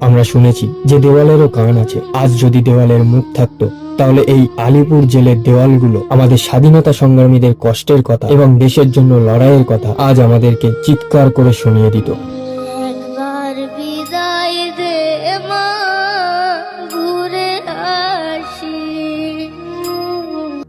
আমরা শুনেছি যে দেওয়ালেরও কান আছে। আজ যদি দেওয়ালের মুখ থাকতো, তাহলে এই আলিপুর জেলের দেওয়ালগুলো আমাদের স্বাধীনতা সংগ্রামীদের কষ্টের কথা এবং দেশের জন্য লড়াইয়ের কথা আজ আমাদেরকে চিৎকার করে শুনিয়ে দিত।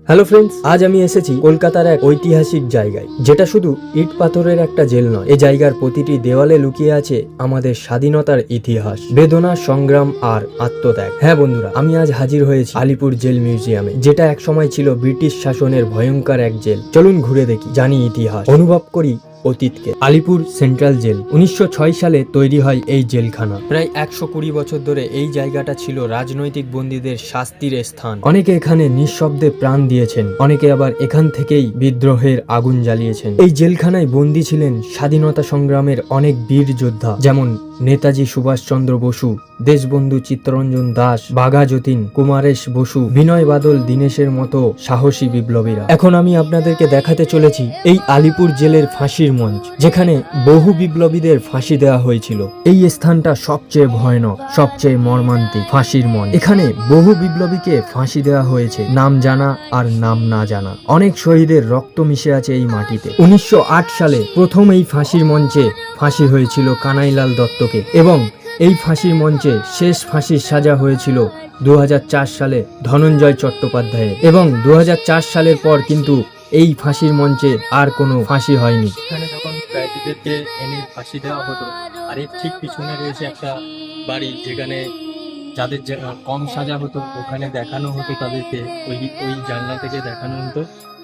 হ্যালো ফ্রেন্ডস আজ আমি এসেছি কলকাতার এক ঐতিহাসিক জায়গায়, যেটা শুধু ইট পাথরের একটা জেল নয় এই জায়গার প্রতিটি দেওয়ালে লুকিয়ে আছে আমাদের স্বাধীনতার ইতিহাস, বেদনা, সংগ্রাম আর আত্মত্যাগ। হ্যাঁ বন্ধুরা, আমি আজ হাজির হয়েছি আলিপুর জেল মিউজিয়ামে, যেটা এক সময় ছিল ব্রিটিশ শাসনের ভয়ঙ্কর এক জেল। চলুন ঘুরে দেখি, জানি ইতিহাস। অনুভব করি অতীতকে। Alipur central jail. উনিশশো সালে তৈরি হয় এই জেলখানা। প্রায় একশো কুড়ি বছর ধরে এই জায়গাটা ছিল রাজনৈতিক বন্দীদের শাস্তির স্থান। অনেকে এখানে নিঃশব্দে প্রাণ দিয়েছেন। অনেকে আবার এখান থেকেই বিদ্রোহের আগুন জ্বালিয়েছেন। এই জেলখানায় বন্দী ছিলেন স্বাধীনতা সংগ্রামের অনেক বীর যোদ্ধা, যেমন নেতাজি সুভাষচন্দ্র বসু দেশবন্ধু চিত্তরঞ্জন দাস, বাঘা যতীন, কুমারেশ বসু, বিনয় বাদল, দীনেশের মতো সাহসী বিপ্লবীরা। এখন আমি আপনাদেরকে দেখাতে চলেছি এই আলিপুর জেলের ফাঁসির মঞ্চ, যেখানে বহু বিপ্লবীদের ফাঁসি দেওয়া হয়েছিল। এই স্থানটা সবচেয়ে ভয়ানক, সবচেয়ে মর্মান্তিক ফাঁসির মঞ্চ। এখানে বহু বিপ্লবীকে ফাঁসি দেওয়া হয়েছে, নাম জানা আর নাম না জানা। অনেক শহীদের রক্ত মিশে আছে এই মাটিতে। উনিশশো আট সালে প্রথম এই ফাঁসির মঞ্চে ফাঁসি হয়েছিল কানাইলাল দত্তকে এবং এই ফাঁসির মঞ্চে শেষ ফাঁসির সাজা হয়েছিল দু হাজার চার সালে ধনঞ্জয় চট্টোপাধ্যায়ের। এবং দু হাজার চার সালের পর কিন্তু এই ফাঁসির মঞ্চে আর কোনো ফাঁসি হয়নি। এখানে যখন এনে ফাঁসি দেওয়া হতো, আর এর ঠিক পিছনে রয়েছে একটা বাড়ি যেখানে যাদের কম সাজা হতো ওখানে দেখানো হতো তাদেরকে ওই ওই জানলা থেকে দেখানো হতো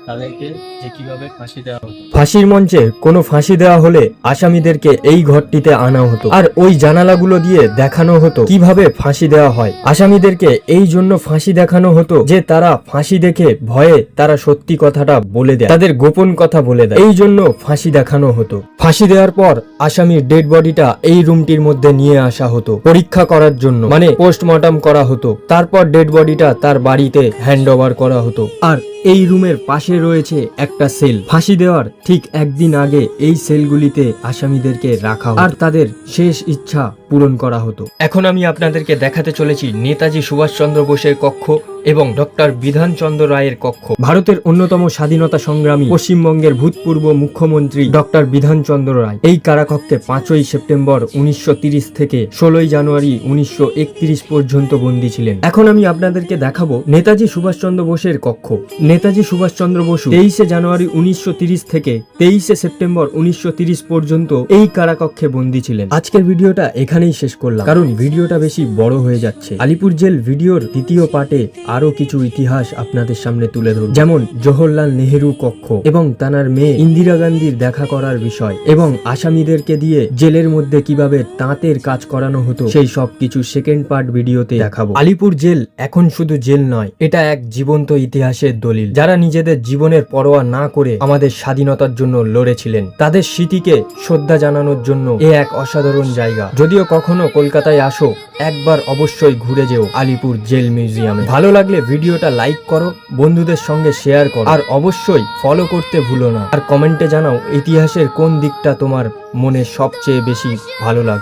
তাদেরকে যে কীভাবে ফাঁসি দেওয়া হতো। ফাঁসির মঞ্চে কোনো ফাঁসি দেওয়া হলে আসামিদেরকে এই ঘরটিতে আনা হতো। আর ওই জানালাগুলো দিয়ে দেখানো হতো কীভাবে ফাঁসি দেওয়া হয়। আসামিদেরকে এই জন্য ফাঁসি দেখানো হতো যে তারা ফাঁসি দেখে ভয়ে তারা সত্যি কথাটা বলে দেয়। তাদের গোপন কথা বলে দেয়। এই জন্য ফাঁসি দেখানো হতো। ফাঁসি দেওয়ার পর আসামির ডেড বডিটা এই রুমটির মধ্যে নিয়ে আসা হতো পরীক্ষা করার জন্য। মানে পোস্টমর্টম করা হতো। তারপর ডেড বডিটা তার বাড়িতে হ্যান্ড ওভার করা হতো। আর এই রুমের পাশে রয়েছে একটা সেল। ফাঁসি দেওয়ার ঠিক একদিন আগে এই সেলগুলিতে আসামিদেরকে রাখা আর তাদের শেষ ইচ্ছা পূরণ করা হতো। এখন আমি আপনাদেরকে দেখাতে চলেছি নেতাজি সুভাষচন্দ্র বোসের কক্ষ। এবং ডক্টর বিধানচন্দ্র রায়ের কক্ষ। ভারতের অন্যতম স্বাধীনতা সংগ্রামী পশ্চিমবঙ্গের ভূতপূর্ব মুখ্যমন্ত্রী ডক্টর বিধানচন্দ্র রায় এই কারাকক্ষে পাঁচই সেপ্টেম্বর উনিশশো থেকে ষোলোই জানুয়ারি উনিশশো পর্যন্ত বন্দী ছিলেন। এখন আমি আপনাদেরকে দেখাবো নেতাজি সুভাষচন্দ্র বোসের কক্ষ। নেতাজি সুভাষচন্দ্র বসু তেইশে জানুয়ারি উনিশশো থেকে তেইশে সেপ্টেম্বর উনিশশো পর্যন্ত এই কারাকক্ষে বন্দী ছিলেন। আজকের ভিডিওটা এখানেই শেষ করলাম। কারণ ভিডিওটা বেশি বড় হয়ে যাচ্ছে। আলিপুর জেল ভিডিওর দ্বিতীয় পার্টে আরও কিছু ইতিহাস আপনাদের সামনে তুলে ধরব। যেমন, জওহরলাল নেহেরু কক্ষ এবং তানার মেয়ে ইন্দিরা গান্ধীর দেখা করার বিষয় এবং আসামিদেরকে দিয়ে জেলের মধ্যে কীভাবে তাঁতের কাজ করানো হতো, সেই সব কিছু সেকেন্ড পার্ট ভিডিওতে দেখাবো। আলিপুর জেল এখন শুধু জেল নয়, এটা এক জীবন্ত ইতিহাসের দলিল। যারা নিজেদের জীবনের পরোয়া না করে আমাদের স্বাধীনতার জন্য লড়েছিলেন, তাদের স্মৃতিকে শ্রদ্ধা জানানোর জন্য এ এক অসাধারণ জায়গা। যদিও কখনো কলকাতায় আসো একবার অবশ্যই ঘুরে যেও আলিপুর জেল মিউজিয়ামে। ভালো লাগলে ভিডিওটা লাইক করো, বন্ধুদের সঙ্গে শেয়ার করো। আর অবশ্যই ফলো করতে ভুলো না। আর কমেন্টে জানাও ইতিহাসের কোন দিকটা তোমার মনে সবচেয়ে বেশি ভালো লাগল